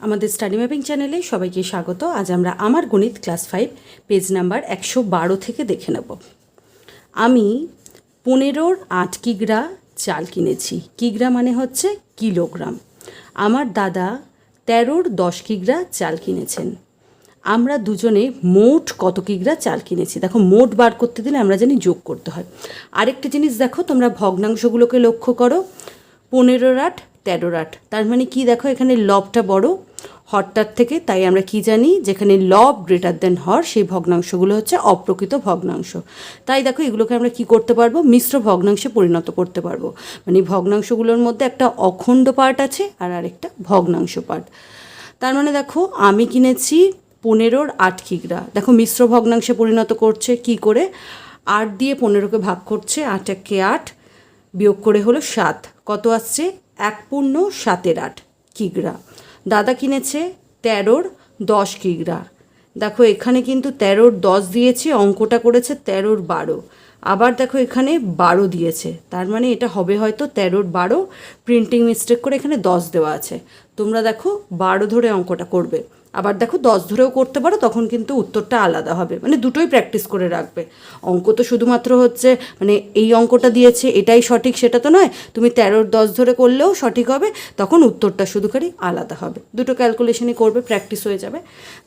আমাদের study mapping চ্যানেলে সবাইকে স্বাগত। আজ আমরা আমার গণিত ক্লাস ফাইভ, পেজ নাম্বার একশো বারো থেকে দেখে নেব। আমি পনেরোর আট কিগ্রা চাল কিনেছি। কিগ্রা মানে হচ্ছে কিলোগ্রাম। আমার দাদা তেরোর দশ কিগ্রা চাল কিনেছেন। আমরা দুজনে মোট কত কিগ্রা চাল কিনেছি? দেখো, মোট বার করতে দিলে আমরা জানি যোগ করতে হয়। আরেকটা জিনিস দেখো, তোমরা ভগ্নাংশগুলোকে লক্ষ্য করো। পনেরোর আট তেরোর আট তার মানে কি দেখো, এখানে লবটা বড়, হরটার থেকে, তাই আমরা কি জানি, যেখানে লব গ্রেটার দেন হর, সেই ভগ্নাংশগুলো হচ্ছে অপ্রকৃত ভগ্নাংশ। তাই দেখো, এগুলোকে আমরা কি করতে পারব? মিশ্র ভগ্নাংশে পরিণত করতে পারব। মানে ভগ্নাংশগুলোর মধ্যে একটা অখণ্ড পার্ট আছে আর আরেকটা ভগ্নাংশ পার্ট তার মানে দেখো, আমি কিনেছি পনেরোর আট কিগ্রা। দেখো, মিশ্র ভগ্নাংশে পরিণত করছে কি করে? আট দিয়ে পনেরোকে ভাগ করছে আট একে আট, বিয়োগ করে হলো সাত। কত আসছে? এক পূর্ণ সাতের আট কিগ্রা। দাদা কিনেছে তেরোর দশ কিগ্রা। দেখো, এখানে কিন্তু তেরোর দশ দিয়েছে, অঙ্কটা করেছে তেরোর বারো। আবার দেখো, এখানে বারো দিয়েছে। তার মানে এটা হবে হয়তো তেরোর বারো। প্রিন্টিং মিস্টেক করে এখানে দশ দেওয়া আছে। তোমরা দেখো, বারো ধরে অঙ্কটা করবে। আবার দেখো দশ ধরেও করতে পারো, তখন কিন্তু উত্তরটা আলাদা হবে। মানে দুটোই প্র্যাকটিস করে রাখবে। অঙ্ক তো শুধুমাত্র হচ্ছে মানে এই অঙ্কটা দিয়েছে, এটাই সঠিক, সেটা তো নয়। তুমি তেরোর দশ ধরে করলেও সঠিক হবে, তখন উত্তরটা শুধু আলাদা হবে। দুটো ক্যালকুলেশনই করবে প্র্যাকটিস হয়ে যাবে।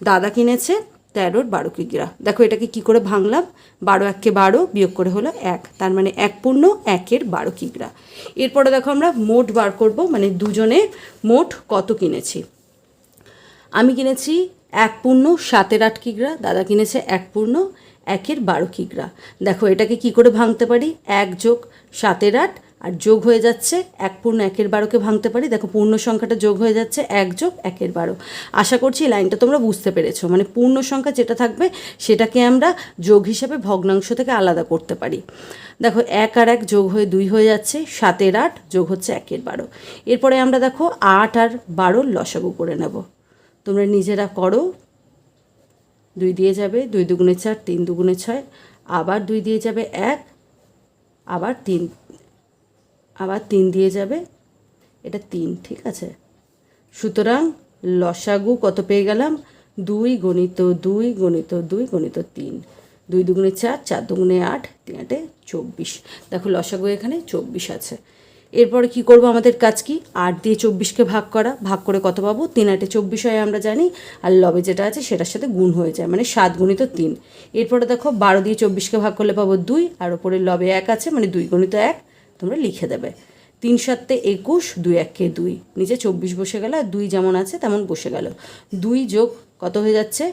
দাদা কিনেছে তেরোর বারো কিগ্রা দেখো এটাকে কি করে ভাঙলাম? বারো এককে বারো বিয়োগ করে হলো এক। তার মানে এক পূর্ণ একের বারো কিগ্রা এরপরে দেখো আমরা মোট বার করব মানে দুজনে মোট কত কিনেছি? আমি কিনেছি এক পূর্ণ, সাতের আট কিগ্রা, দাদা কিনেছে এক পূর্ণ, একের বারো কিগ্রা। দেখো, এটাকে কি করে ভাঙতে পারি? এক যোগ সাতের আট, আর যোগ হয়ে যাচ্ছে এক পূর্ণ, একের বারোকে ভাঙতে পারি। দেখো, পূর্ণ সংখ্যাটা যোগ হয়ে যাচ্ছে এক যোগ একের বারো। আশা করছি লাইনটা তোমরা বুঝতে পেরেছ। মানে পূর্ণ সংখ্যা যেটা থাকবে, সেটাকে আমরা যোগ হিসাবে ভগ্নাংশ থেকে আলাদা করতে পারি। দেখো, এক আর এক যোগ হয়ে দুই হয়ে যাচ্ছে, সাতের আট যোগ হচ্ছে একের বারো। এরপরে আমরা দেখো, আট আর বারোর লসাগু করে নেব। তোমরা নিজেরা করো। দুই দিয়ে যাবে, দুই দুগুণে চার, তিন দুগুণে ছয়, আবার দুই দিয়ে যাবে এক, আবার তিন আবার তিন দিয়ে যাবে, এটা তিন, ঠিক আছে? সুতরাং লসাগু কত পেয়ে গেলাম? দুই গণিত দুই গণিত দুই, গণিত তিন। দুই দুগুণে চার চার দুগুণে আট, তিন আটে চব্বিশ। দেখো লসাগু এখানে চব্বিশ আছে। এরপরে কি করব? আমাদের কাজ কি? আট দিয়ে চব্বিশকে ভাগ করা। ভাগ করে কত পাবো? তিন আটে চব্বিশ হয় আমরা জানি। আর লবে যেটা আছে সেটার সাথে গুণ হয়ে যায়। মানে সাত গুণিত তিন। এরপরে দেখো, বারো দিয়ে চব্বিশকে ভাগ করলে পাবো দুই। আর ওপরে লবে এক আছে মানে দুই গণিত এক। তোমরা লিখে দেবে। তিন সাতে একুশ, দুই এককে দুই। নিচে চব্বিশ বসে গেল, আর দুই যেমন আছে তেমন বসে গেল। দুই যোগ কত হয়ে যাচ্ছে?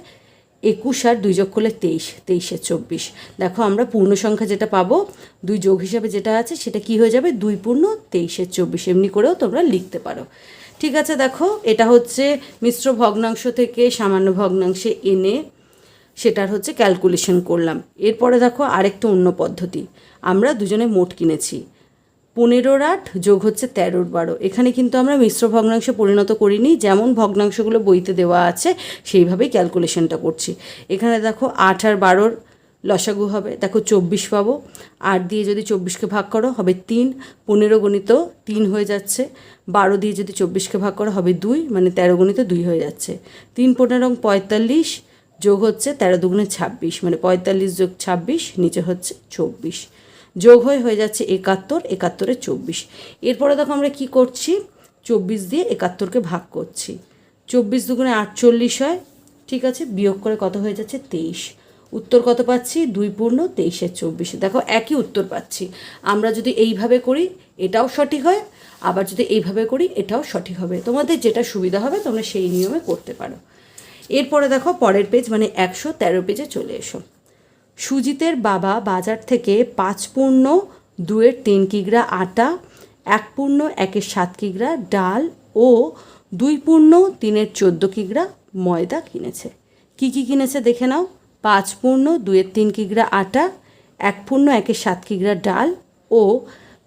একুশ আর দুই যোগ করলে তেইশ, তেইশে চব্বিশ। দেখো আমরা পূর্ণ সংখ্যা যেটা পাবো, দুই যোগ হিসাবে যেটা আছে সেটা কি হয়ে যাবে? দুই পূর্ণ, তেইশে চব্বিশ। এমনি করেও তোমরা লিখতে পারো। ঠিক আছে, দেখো, এটা হচ্ছে মিশ্র ভগ্নাংশ থেকে সামান্য ভগ্নাংশে এনে সেটার হচ্ছে ক্যালকুলেশন করলাম। এরপরে দেখো আরেকটা অন্য পদ্ধতি। আমরা দুজনে মোট কিনেছি। পনেরোর আট যোগ হচ্ছে তেরোর বারো। এখানে কিন্তু আমরা মিশ্র ভগ্নাংশে পরিণত করিনি, যেমন ভগ্নাংশগুলো বইতে দেওয়া আছে, সেইভাবেই ক্যালকুলেশনটা করছি। এখানে দেখো আট আর বারোর লসাগু হবে, দেখো চব্বিশ পাবো, আট দিয়ে যদি চব্বিশকে ভাগ করো হবে তিন, পনেরো গণিত তিন হয়ে যাচ্ছে, বারো দিয়ে যদি চব্বিশকে ভাগ করো হবে দুই মানে তেরো গণিত দুই হয়ে যাচ্ছে। তিন পনেরো পঁয়তাল্লিশ যোগ হচ্ছে তেরো দুগুণে ছাব্বিশ মানে পঁয়তাল্লিশ যোগ ছাব্বিশ, নিচে হচ্ছে চব্বিশ। যোগ হয়ে হয়ে যাচ্ছে একাত্তর, একাত্তরে চব্বিশ। এরপরে দেখো আমরা কি করছি? চব্বিশ দিয়ে একাত্তরকে ভাগ করছি। চব্বিশ দুগুণে আটচল্লিশ হয়, ঠিক আছে? বিয়োগ করে কত হয়ে যাচ্ছে? তেইশ। উত্তর কত পাচ্ছি? দুই পূর্ণ তেইশের চব্বিশে। দেখো, একই উত্তর পাচ্ছি। আমরা যদি এইভাবে করি, এটাও সঠিক হয়। আবার যদি এইভাবে করি, এটাও সঠিক হবে। তোমাদের যেটা সুবিধা হবে, তোমরা সেই নিয়মে করতে পারো। এরপরে দেখো, পরের পেজ মানে একশো তেরো পেজে চলে এসো। সুজিতের বাবা বাজার থেকে পাঁচ পূর্ণ, দুয়ের তিন কিগ্রা আটা, এক পূর্ণ, একের সাত কিগ্রা ডাল ও দুই পূর্ণ, তিনের চোদ্দ কিগ্রা ময়দা কিনেছে। কি কি কিনেছে দেখে নাও? পাঁচ পূর্ণ, দুয়ের তিন কিগ্রা আটা, এক পূর্ণ, একের সাত কিগ্রা ডাল ও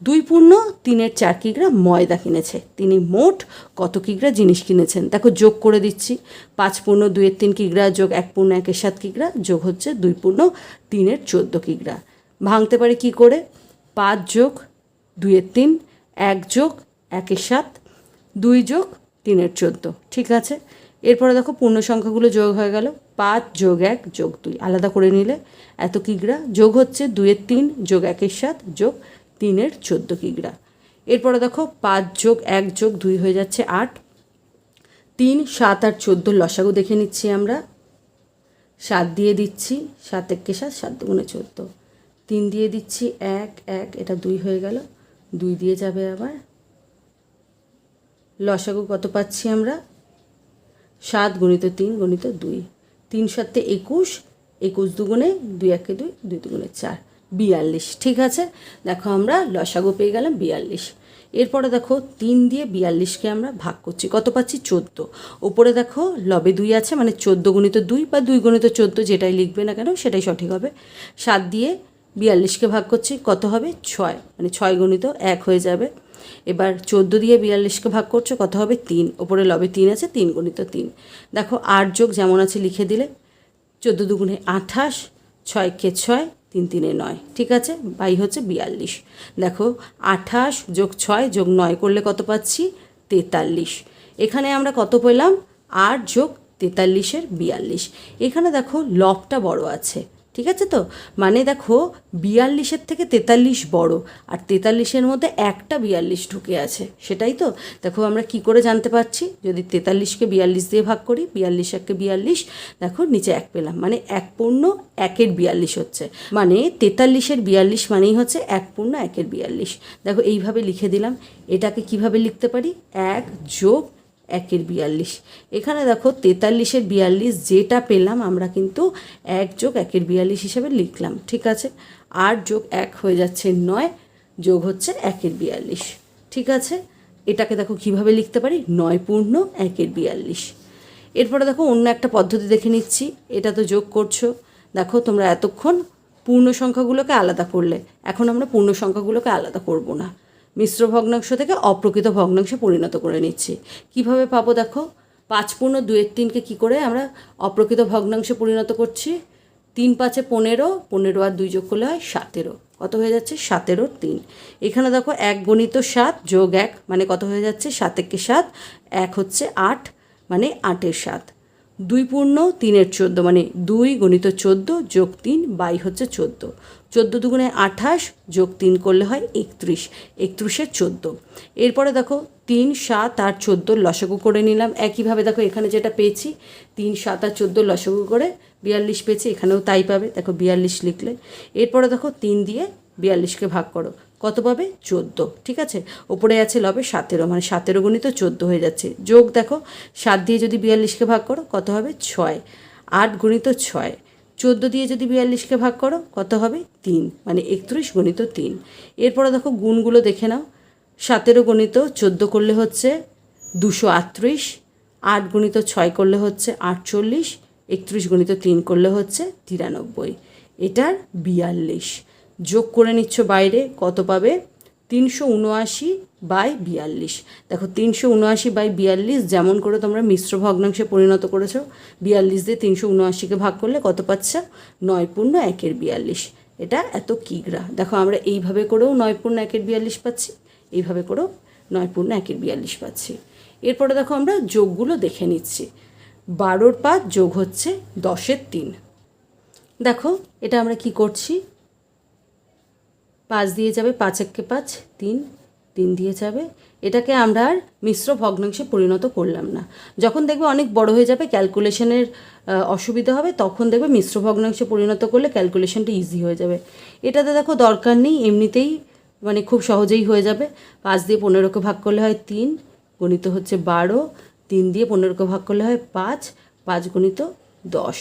দুই পূর্ণ, তিনের চার কিগ্রা ময়দা কিনেছে। তিনি মোট কত কিগ্রা জিনিস কিনেছেন? দেখো, যোগ করে দিচ্ছি। পাঁচ পূর্ণ, দুইয়ের তিন কিগ্রা, যোগ এক পূর্ণ, একের সাত কিগ্রা, যোগ হচ্ছে দুই পূর্ণ, তিনের চোদ্দ কিগ্রা। ভাঙতে পারে কি করে? পাঁচ যোগ, দুইয়ের তিন, এক যোগ, একের সাত, দুই যোগ, তিনের চোদ্দ। ঠিক আছে? এরপরে দেখো, পূর্ণ সংখ্যাগুলো যোগ হয়ে গেল। পাঁচ যোগ এক যোগ দুই। আলাদা করে নিলে এত কিগ্রা? যোগ হচ্ছে দুইয়ের তিন, যোগ একের সাত, যোগ তিনের চোদ্দ কিগ্রা। এরপরে দেখো পাঁচ যোগ এক যোগ দুই হয়ে যাচ্ছে আট। তিন, সাত আর চোদ্দোর লসাগু দেখে নিচ্ছি আমরা। সাত দিয়ে দিচ্ছি, সাত একে সাত সাত দুগুণে চোদ্দ। তিন দিয়ে দিচ্ছি এক এক, এটা দুই হয়ে গেল। দুই দিয়ে যাবে আবার। লসাগু কত পাচ্ছি আমরা? সাত গণিত তিন গণিত দুই। তিন সাতে একুশ একুশ দুগুণে দুই একে দুই দুই দুগুণে চার। বিয়াল্লিশ, ঠিক আছে? দেখো আমরা লসাগু পেয়ে গেলাম বিয়াল্লিশ। এরপরে দেখো তিন দিয়ে বিয়াল্লিশকে আমরা ভাগ করছি। কত পাচ্ছি? চোদ্দ। ওপরে দেখো লবে দুই আছে মানে চোদ্দ গণিত দুই বা দুই গণিত চোদ্দ যেটাই লিখবে না কেন সেটাই সঠিক হবে। সাত দিয়ে বিয়াল্লিশকে ভাগ করছি, কত হবে? ছয়। মানে ছয় গণিত এক হয়ে যাবে। এবার চোদ্দ দিয়ে বিয়াল্লিশকে ভাগ করছ, কত হবে? তিন। ওপরে লবে তিন আছে, তিন গণিত তিন। দেখো আট যোগ যেমন আছে লিখে দিলে, চোদ্দ দুগুণে আঠাশ, ছয়কে ছয় তিন তিনে নয়। ঠিক আছে? বাই হচ্ছে বিয়াল্লিশ। দেখো, আঠাশ যোগ ছয় যোগ নয় করলে কত পাচ্ছি? তেতাল্লিশ। এখানে আমরা কত পেলাম? আট যোগ তেতাল্লিশের বিয়াল্লিশ। এখানে দেখো, লবটা বড় আছে। ঠিক আছে তো? মানে দেখো, বিয়াল্লিশের থেকে তেতাল্লিশ বড়, আর তেতাল্লিশের মধ্যে একটা বিয়াল্লিশ ঢুকে আছে, সেটাই তো? দেখো আমরা কি করে জানতে পারছি? যদি তেতাল্লিশকে বিয়াল্লিশ দিয়ে ভাগ করি, বিয়াল্লিশ এককে বিয়াল্লিশ, দেখো নিচে এক পেলাম মানে এক পূর্ণ একের বিয়াল্লিশ হচ্ছে। মানে তেতাল্লিশের বিয়াল্লিশ মানেই হচ্ছে এক পূর্ণ একের বিয়াল্লিশ। দেখো এইভাবে লিখে দিলাম, এটাকে কীভাবে লিখতে পারি? এক যোগ একের বিয়াল্লিশ। এখানে দেখো তেতাল্লিশের বিয়াল্লিশ যেটা পেলাম আমরা কিন্তু এক যোগ একের বিয়াল্লিশ হিসেবে লিখলাম, ঠিক আছে? আট যোগ এক হয়ে যাচ্ছে নয়, যোগ হচ্ছে একের বিয়াল্লিশ, ঠিক আছে? এটাকে দেখো কীভাবে লিখতে পারি? নয় পূর্ণ একের বিয়াল্লিশ। এরপরে দেখো অন্য একটা পদ্ধতি দেখে নিচ্ছি, এটা তো যোগ করছ। দেখো তোমরা এতক্ষণ পূর্ণ সংখ্যাগুলোকে আলাদা করলে, এখন আমরা পূর্ণ সংখ্যাগুলোকে আলাদা করব না। মিশ্র ভগ্নাংশ থেকে অপ্রকৃত ভগ্নাংশে পরিণত করে নিচ্ছি। কীভাবে পাবো দেখো? পাঁচ পূর্ণ দুয়ের তিনকে কী করে আমরা অপ্রকৃত ভগ্নাংশে পরিণত করছি? তিন পাঁচে পনেরো পনেরো আর দুই যোগ করলে হয় সতেরো। কত হয়ে যাচ্ছে? সতেরো তিন। এখানে দেখো এক গণিত সাত যোগ এক মানে কত হয়ে যাচ্ছে? সাত একে সাত, এক হচ্ছে আট মানে আটের সাত। দুই পূর্ণ তিনের চোদ্দ মানে দুই গণিত চোদ্দ যোগ তিন বাই হচ্ছে চোদ্দ। চোদ্দ দুগুণে আঠাশ যোগ তিন করলে হয় একত্রিশ একত্রিশের চোদ্দ। এরপরে দেখো তিন, সাত আর চোদ্দোর লসাগু করে নিলাম। একইভাবে দেখো এখানে যেটা পেয়েছি, তিন, সাত আর চোদ্দোর লসাগু করে বিয়াল্লিশ পেয়েছি, এখানেও তাই পাবে। দেখো বিয়াল্লিশ লিখলে। এরপরে দেখো তিন দিয়ে বিয়াল্লিশকে ভাগ করো। কত পাবে? চোদ্দ। ঠিক আছে? ওপরে আছে লবে সতেরো মানে সতেরো গুণিত চোদ্দ হয়ে যাচ্ছে। যোগ দেখো, সাত দিয়ে যদি বিয়াল্লিশকে ভাগ করো, কত হবে? ছয়। আট গুণিত ছয়। চোদ্দ দিয়ে যদি বিয়াল্লিশকে ভাগ করো, কত হবে? তিন। মানে একত্রিশ গণিত তিন। এরপরে দেখো গুণগুলো দেখে নাও। সতেরো গণিত চোদ্দ করলে হচ্ছে দুশো আটত্রিশ। আট গণিত ছয় করলে হচ্ছে আটচল্লিশ। একত্রিশ গণিত তিন করলে হচ্ছে তিরানব্বই। এটার বিয়াল্লিশ। যোগ করে নিচ্ছ বাইরে, কত পাবে? তিনশো উনআশি বাই বিয়াল্লিশ। দেখো, তিনশো উনআশি বাই বিয়াল্লিশ যেমন করে তোমরা মিশ্র ভগ্নাংশে পরিণত করেছ, বিয়াল্লিশ দিয়ে তিনশো উনআশিকে ভাগ করলে কত পাচ্ছ? নয় পূর্ণ একের বিয়াল্লিশ। এটা এত কিগ্রা দেখো, আমরা এইভাবে করেও নয় পূর্ণ একের বিয়াল্লিশ পাচ্ছি, এইভাবে করেও নয় পূর্ণ একের বিয়াল্লিশ পাচ্ছি। এরপরে দেখো, আমরা যোগগুলো দেখে নিচ্ছি। বারোর পাঁচ যোগ হচ্ছে দশের তিন। দেখো, এটা আমরা কি করছি? পাঁচ দিয়ে যাবে, পাঁচ এককে পাঁচ, তিন তিন দিয়ে যাবে। এটাকে আমরা আর মিশ্র ভগ্নাংশে পরিণত করলাম না। যখন দেখবে অনেক বড় হয়ে যাবে ক্যালকুলেশনের অসুবিধা হবে, তখন দেখবে মিশ্র ভগ্নাংশে পরিণত করলে ক্যালকুলেশনটা ইজি হয়ে যাবে। এটাতে দেখো দরকার নেই, এমনিতেই মানে খুব সহজেই হয়ে যাবে। পাঁচ দিয়ে পনেরোকে ভাগ করলে হয় তিন, গণিত হচ্ছে বারো। তিন দিয়ে পনেরোকে ভাগ করলে হয় পাঁচ পাঁচ গণিত দশ।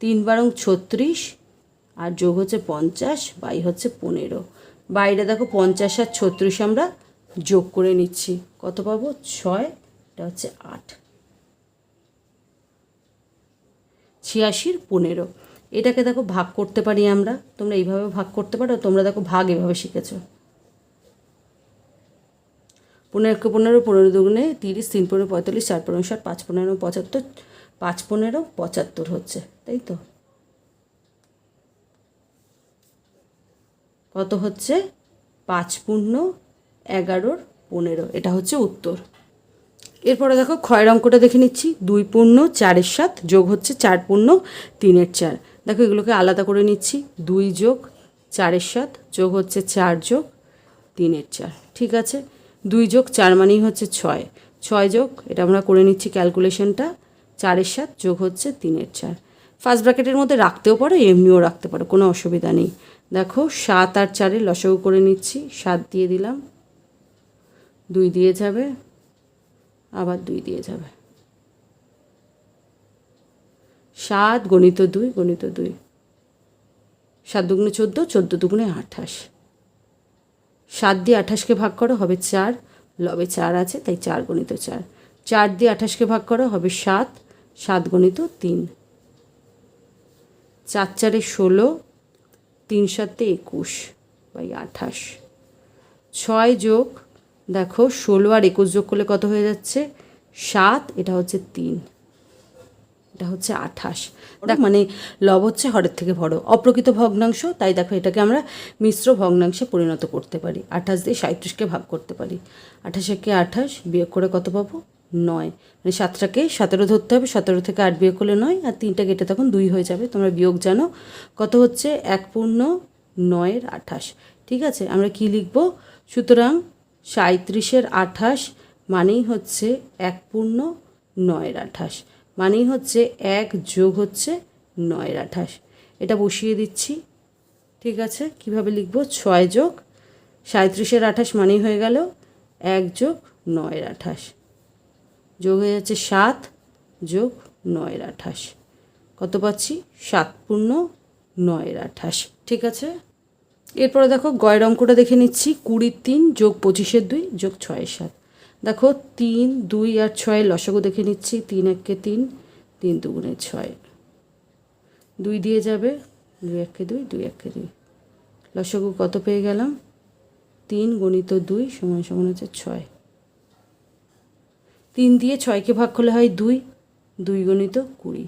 তিন বারং ছত্রিশ আর যোগ হচ্ছে পঞ্চাশ, বাই হচ্ছে পনেরো। বাইরে দেখো পঞ্চাশ আর ছত্রিশ আমরা যোগ করে নিচ্ছি। কত পাবো? ছয়, এটা হচ্ছে আট। ছিয়াশির পনেরো। এটাকে দেখো ভাগ করতে পারি আমরা। তোমরা এইভাবে ভাগ করতে পারো, তোমরা দেখো ভাগ এভাবে শিখেছো। পনেরোকে পনেরো পনেরো দুগুণে তিরিশ, তিন পনেরো পঁয়তাল্লিশ, চার পনেরো ষাট, পাঁচ পনেরো, পঁচাত্তর, পাঁচ পনেরো, পঁচাত্তর হচ্ছে, তাই তো? কত হচ্ছে? পাঁচ পূর্ণ এগারোর পনেরো। এটা হচ্ছে উত্তর। এরপরে দেখো, ক্ষয়ের অঙ্কটা দেখে নিচ্ছি। দুই পূর্ণ, চারের সাত, যোগ হচ্ছে চার পূর্ণ, তিনের চার। দেখো, এগুলোকে আলাদা করে নিচ্ছি। দুই যোগ চারের সাত, যোগ হচ্ছে চার যোগ তিনের চার। ঠিক আছে? দুই যোগ চার মানেই হচ্ছে ছয়। ছয় যোগ, এটা আমরা করে নিচ্ছি ক্যালকুলেশনটা। চারের সাত যোগ হচ্ছে তিনের চার। ফার্স্ট ব্র্যাকেটের মধ্যে রাখতেও পারো, এমনিও রাখতে পারো, কোনো অসুবিধা নেই। দেখো, সাত আর চারে লসাগু করে নিচ্ছি, সাত দিয়ে দিলাম। দুই দিয়ে যাবে, আবার দুই দিয়ে যাবে। সাত, গণিত দুই গণিত দুই। সাত দুগুণে চোদ্দ চোদ্দ দুগুণে আঠাশ। সাত দিয়ে আঠাশকে ভাগ করো, হবে চার। লবে চার আছে, তাই চার গণিত চার। চার দিয়ে আঠাশকে ভাগ করো, হবে সাত। সাত গণিত তিন। চার চারে ষোলো তিন সাতে একুশ বাই আঠাশ। ছয় যোগ দেখো ষোলো আর একুশ যোগ করলে কত হয়ে যাচ্ছে? সাত এটা হচ্ছে তিন। এটা হচ্ছে আঠাশ। দেখ মানে লব হচ্ছে হরের থেকে বড় অপ্রকৃত ভগ্নাংশ তাই দেখো এটাকে আমরা মিশ্র ভগ্নাংশে পরিণত করতে পারি। আঠাশ দিয়ে সাঁত্রিশকে ভাগ করতে পারি। আঠাশ একে আঠাশ বিয়োগ করে কত পাবো? নয়। মানে সাতটাকে সতেরো ধরতে হবে, সতেরো থেকে আট বিয়োগ করলে নয়, আর তিনটা কেটে তখন দুই হয়ে যাবে। তোমরা বিয়োগ জানো কত হচ্ছে? এক পূর্ণ নয়ের আঠাশ। ঠিক আছে? আমরা কি লিখব? সুতরাং সাঁত্রিশের আঠাশ মানেই হচ্ছে এক পূর্ণ নয়ের আঠাশ। মানেই হচ্ছে এক যোগ হচ্ছে নয়ের আঠাশ। এটা বসিয়ে দিচ্ছি। ঠিক আছে? কীভাবে লিখব? ছয় যোগ সাঁত্রিশের আঠাশ মানেই হয়ে গেল এক যোগ নয়ের আঠাশ। যোগ হয়ে যাচ্ছে সাত যোগ নয়ের আঠাশ। কত পাচ্ছি? সাত পূর্ণ নয়ের আঠাশ। ঠিক আছে? এরপরে দেখো, গয়ের অঙ্কটা দেখে নিচ্ছি। কুড়ির তিন যোগ পঁচিশের দুই যোগ ছয়ের সাত। দেখো, তিন, দুই আর ছয় লসাগু দেখে নিচ্ছি। তিন এককে তিন তিন দুগুণে ছয়। দুই দিয়ে যাবে, দুই এককে দুই দুই এককে দুই। লসাগু কত পেয়ে গেলাম? তিন গণিত দুই সমান সমান হচ্ছে ছয়। তিন দিয়ে ছয়কে ভাগ করলে হয় দুই দুই গণিত কুড়ি।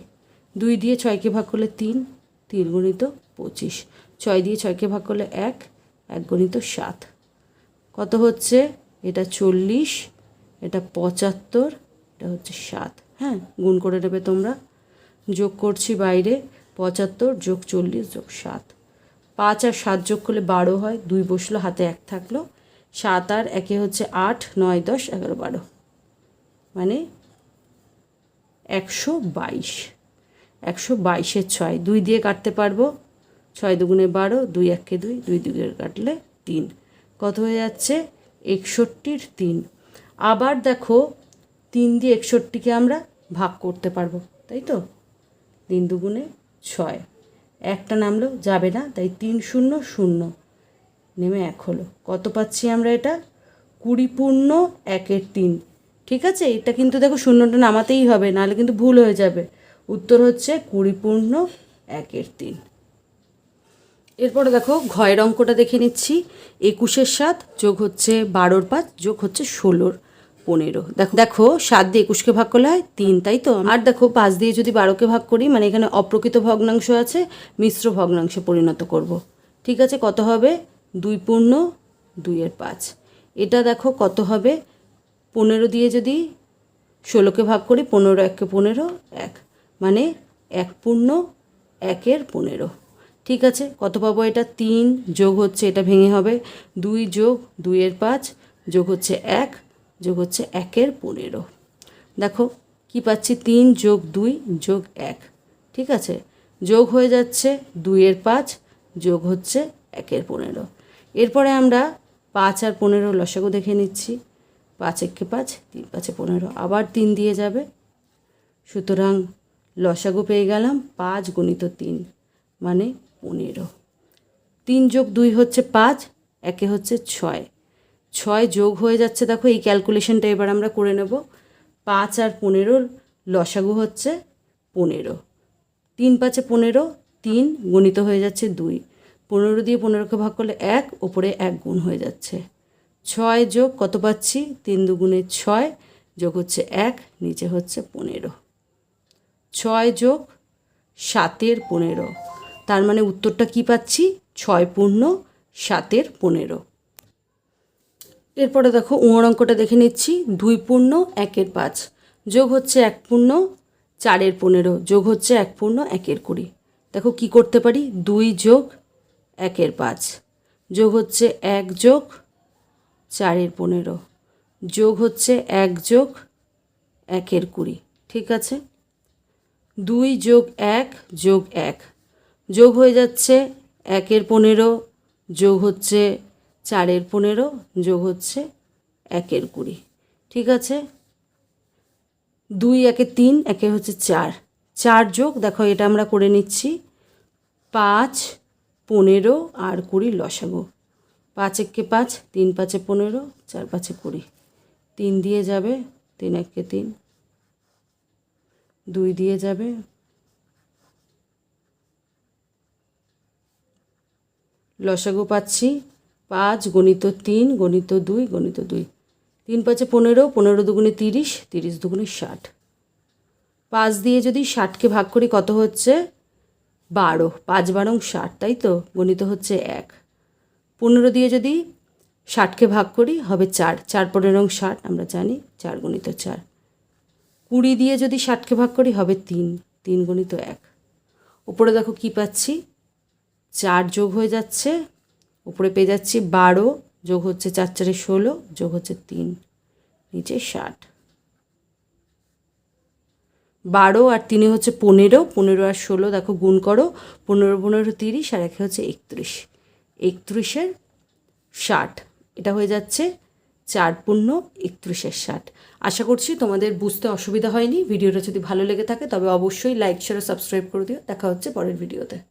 দুই দিয়ে ছয়কে ভাগ করলে তিন তিন গণিত পঁচিশ। ছয় দিয়ে ছয়কে ভাগ করলে এক এক গণিত সাত। কত হচ্ছে? এটা চল্লিশ, এটা পঁচাত্তর, এটা হচ্ছে সাত। হ্যাঁ গুণ করে নেবে তোমরা। যোগ করছি বাইরে, পঁচাত্তর যোগ চল্লিশ যোগ সাত। পাঁচ আর সাত যোগ করলে বারো হয়, দুই বসল, হাতে এক থাকল। সাত আর একে হচ্ছে আট, নয়, দশ, এগারো, বারো। মানে একশো বাইশ। একশো বাইশের ছয়, দুই দিয়ে কাটতে পারব। ছয় দুগুণে বারো, দুই এককে দুই দুই দুগুণে কাটলে তিন। কত হয়ে যাচ্ছে? একষট্টির তিন। আবার দেখো, তিন দিয়ে একষট্টিকে আমরা ভাগ করতে পারব, তাই তো? তিন দুগুণে ছয়। একটা নামলো, যাবে না, তাই তিন শূন্য শূন্য। নেমে এক হলো। কত পাচ্ছি আমরা এটা? কুড়ি পূর্ণ একের তিন। ঠিক আছে? এটা কিন্তু দেখো শূন্যটা নামাতেই হবে, নাহলে কিন্তু ভুল হয়ে যাবে। উত্তর হচ্ছে কুড়ি পূর্ণ একের তিন। এরপরে দেখো ঘয়ের অঙ্কটা দেখে নিচ্ছি। একুশের সাত যোগ হচ্ছে বারোর পাঁচ, যোগ হচ্ছে ষোলোর পনেরো। দেখো দেখো, সাত দিয়ে একুশকে ভাগ করলে হয় তিন, তাই তো? আর দেখো পাঁচ দিয়ে যদি বারোকে ভাগ করি মানে এখানে অপ্রকৃত ভগ্নাংশ আছে, মিশ্র ভগ্নাংশে পরিণত করব। ঠিক আছে, কত হবে? দুই পূর্ণ দুইয়ের পাঁচ। এটা দেখো কত হবে? পনেরো দিয়ে যদি ষোলোকে ভাগ করি, পনেরো এককে পনেরো, এক। মানে এক পূর্ণ, একের পনেরো। ঠিক আছে? কত পাবো এটা? তিন যোগ হচ্ছে, এটা ভেঙে হবে। দুই যোগ দুইয়ের পাঁচ যোগ হচ্ছে এক, যোগ হচ্ছে একের পনেরো। দেখো, কি পাচ্ছি? তিন যোগ দুই যোগ এক। ঠিক আছে? যোগ হয়ে যাচ্ছে দুইয়ের পাঁচ, যোগ হচ্ছে একের পনেরো। এরপরে আমরা পাঁচ আর পনেরো লসাগু দেখে নিচ্ছি। পাঁচ একে পাঁচ, তিন পাঁচে পনেরো। আবার তিন দিয়ে যাবে। সুতরাং লসাগু পেয়ে গেলাম পাঁচ গণিত তিন মানে পনেরো। তিন যোগ দুই হচ্ছে পাঁচ, একে হচ্ছে ছয়। ছয় যোগ হয়ে যাচ্ছে, দেখো এই ক্যালকুলেশনটা এবার আমরা করে নেব। পাঁচ আর পনেরো লসাগু হচ্ছে পনেরো। তিন পাঁচে পনেরো, তিন গণিত হয়ে যাচ্ছে দুই। পনেরো দিয়ে পনেরোকে ভাগ করলে এক, ওপরে এক গুণ হয়ে যাচ্ছে। ছয় যোগ কত পাচ্ছি? তিন দুগুণে ছয় যোগ হচ্ছে এক, নিচে হচ্ছে পনেরো। ছয় যোগ সাতের পনেরো। তার মানে উত্তরটা কি পাচ্ছি? ছয় পূর্ণ সাতের পনেরো। এরপরে দেখো উঁয়োর অঙ্কটা দেখে নিচ্ছি। দুই পূর্ণ একের পাঁচ। যোগ হচ্ছে এক পূর্ণ চারের পনেরো। যোগ হচ্ছে এক পূর্ণ একের কুড়ি। দেখো কি করতে পারি? দুই যোগ একের পাঁচ। যোগ হচ্ছে এক যোগ চারের পনেরো। যোগ হচ্ছে এক যোগ একের কুড়ি, ঠিক আছে? দুই যোগ এক যোগ এক। যোগ হয়ে যাচ্ছে একের পনেরো, যোগ হচ্ছে চারের পনেরো, যোগ হচ্ছে একের কুড়ি, ঠিক আছে? দুই একে তিন, একে হচ্ছে চার। চার যোগ, দেখো এটা আমরা করে নিচ্ছি, পাঁচ, পনেরো আর কুড়ি লসাগু। পাঁচ একে পাঁচ, তিন পাঁচে পনেরো, চার পাঁচে কুড়ি। তিন দিয়ে যাবে, তিন একে তিন। দুই দিয়ে যাবে, লসাগু পাচ্ছি পাঁচ গণিত তিন, গণিত দুই গণিত দুই। তিন পাঁচে পনেরো পনেরো দুগুণে তিরিশ তিরিশ দুগুণে ষাট। পাঁচ দিয়ে যদি ষাটকে ভাগ করি কত হচ্ছে? বারো, পাঁচ বারং ষাট, তাই তো? গণিত হচ্ছে এক। পনেরো দিয়ে যদি ষাটকে ভাগ করি, হবে চার। চার পনেরো ষাট, আমরা জানি চার গণিত চার। কুড়ি দিয়ে যদি ষাটকে ভাগ করি, হবে তিন। তিন গণিত এক। উপরে দেখো কি পাচ্ছি? চার যোগ হয়ে যাচ্ছে। উপরে পেয়ে যাচ্ছি বারো, যোগ হচ্ছে চার চারে ষোলো, যোগ হচ্ছে তিন। নিচে ষাট। বারো আর তিনে হচ্ছে পনেরো পনেরো আর ষোলো, দেখো গুণ করো। পনেরো পনেরো তিরিশ আর একে হচ্ছে একত্রিশ। একত্রিশের ষাট। এটা হয়ে যাচ্ছে চার পূর্ণ একত্রিশের ষাট। আশা করছি তোমাদের বুঝতে অসুবিধা হয়নি। ভিডিওটা যদি ভালো লেগে থাকে, তবে অবশ্যই লাইক শেয়ার সাবস্ক্রাইব করে দিও। দেখা হচ্ছে পরের ভিডিওতে।